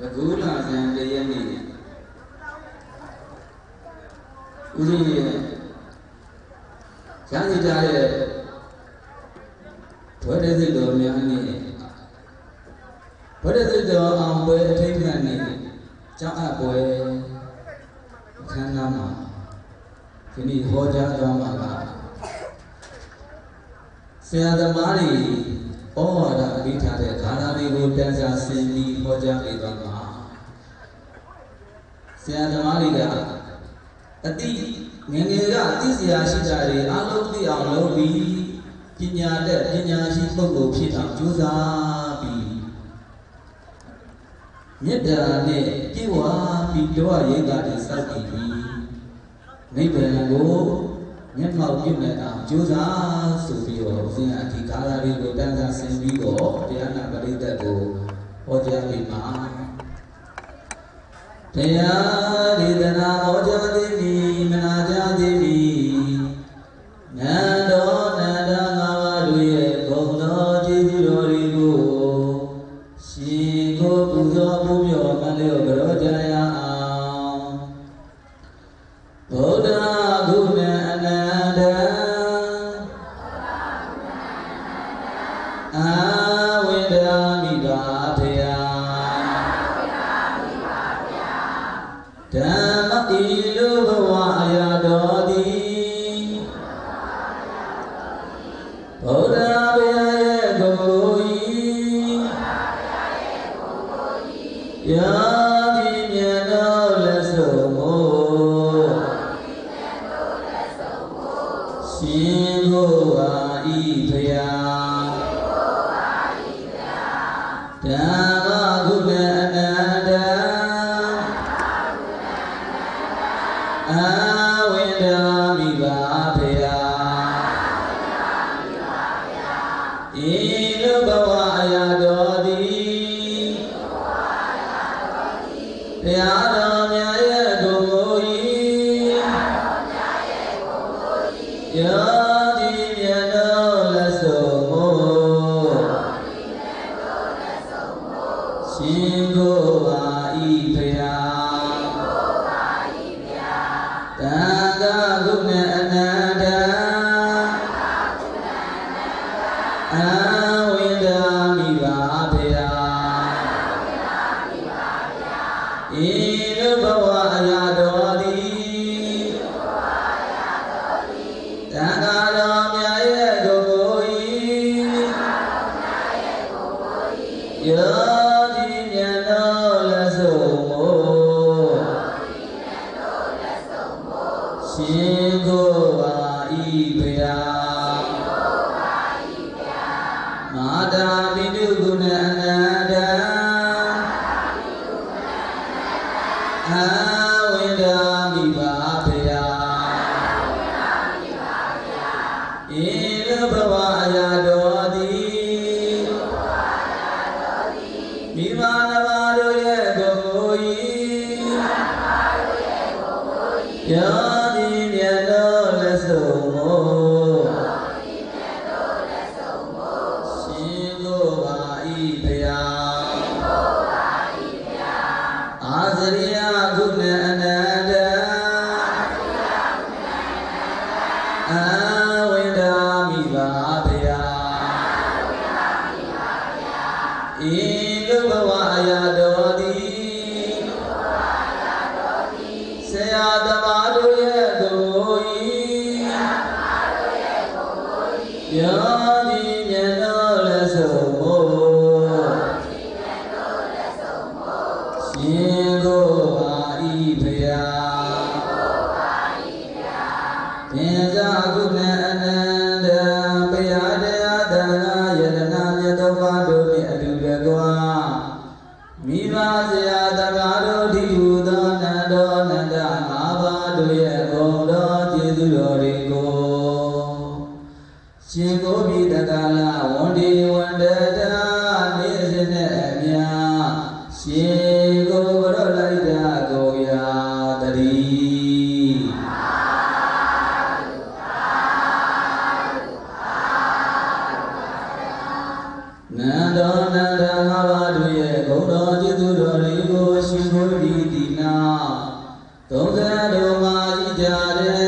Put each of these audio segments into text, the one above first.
တကူလာဇန်တရက်နေ့ဦးဇင်းရဲ့ရရှိကြတဲ့ဘွဲတဲ့စိတ်တော်များနဲ့ဘွဲတဲ့စိတ်တော်အောင်ပွဲအထိတ်ခံနဲ့ကြောင်းအပ်ပွဲအခမ်းအနားမှာဒီနေ့ဟောကြားသွားမှာကဆရာသမားတွေ ဩဝါဒအပြီးထားတဲ့ဂါထာတွေကိုတန်းစာဆင်ပြီးဟောကြားပေးသွားမှာဆရာသမားတွေကအတိငယ်ငယ်ကအသိစရာရှိတာတွေအလုံးသိအောင်လုပ်ပြီးပညာတတ်ပညာရှိပုဂ္ဂိုလ်ဖြစ်အောင်ကြိုးစားပြီးမေတ္တာနဲ့ပြေဝပြီးတော့ရိတ်တာတွေစောင့်ကြည့်ပြီးနိဗ္ဗာန်ကို မျက်မှောက်ပြုနေအောင်ကြိုးစားဆိုပြီးတော့ဦးဇင်းအဒီကာလာတွေကိုတန်းစားဆင်ပြီးတော့တရားနာပရိသတ်ကိုဟောကြားပေးမှာတရားဒေသနာဟောကြားသည် ဓမ္မဤလူဘဝအရာတော်သည်ဗုဒ္ဓဘုရားရဲ့ကိုယ်ဤယာတိမြတ်တော်လက်ဆုံးမို့ရှင်ကိုပါဤဖယားဓမ္မ ပါဖေယဤလူဘဝအရာတော်သည်ဘုရားတော်မြတ်ရဲ့ကိုယ်ကိုဤယောတိမြတ်တော်လက်ဆုံးမို့ရှင်ကိုပါဤဖယားတန် ဝိဒာမိပါဖေယဤလူဘဝအရာတော်သည်တန်ခါတော်မြတ်ရဲ့ကိုယ်ကိုယောတိမြတ်တော်လက်ဆုံးမို့ရှင်ကိုပါဤဖ တာပိတုဂုဏအနန္တအာ အာ တော်တွေကိုရှင်ကိုပိတတလာဝန္ဒီဝန္တတာနေစနဲ့အမြာရှင်ကိုဘရောလိုက်တာကိုရာတတိနန္ဒောနန္ဒငါးပါးတို့ရဲ့ဂုဏ်တော်ကျေးဇူးတော်တွေကိုရှင်ကိုပိတိနာသုံးသံတော်မှာကြည်ကြတဲ့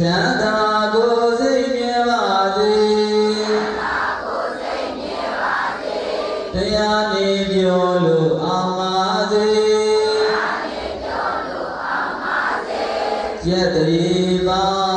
ချမ်းသာကိုစိတ်မြဲပါစေတရားနေပြောလို့အောင်ပါစေရတ္တိပါ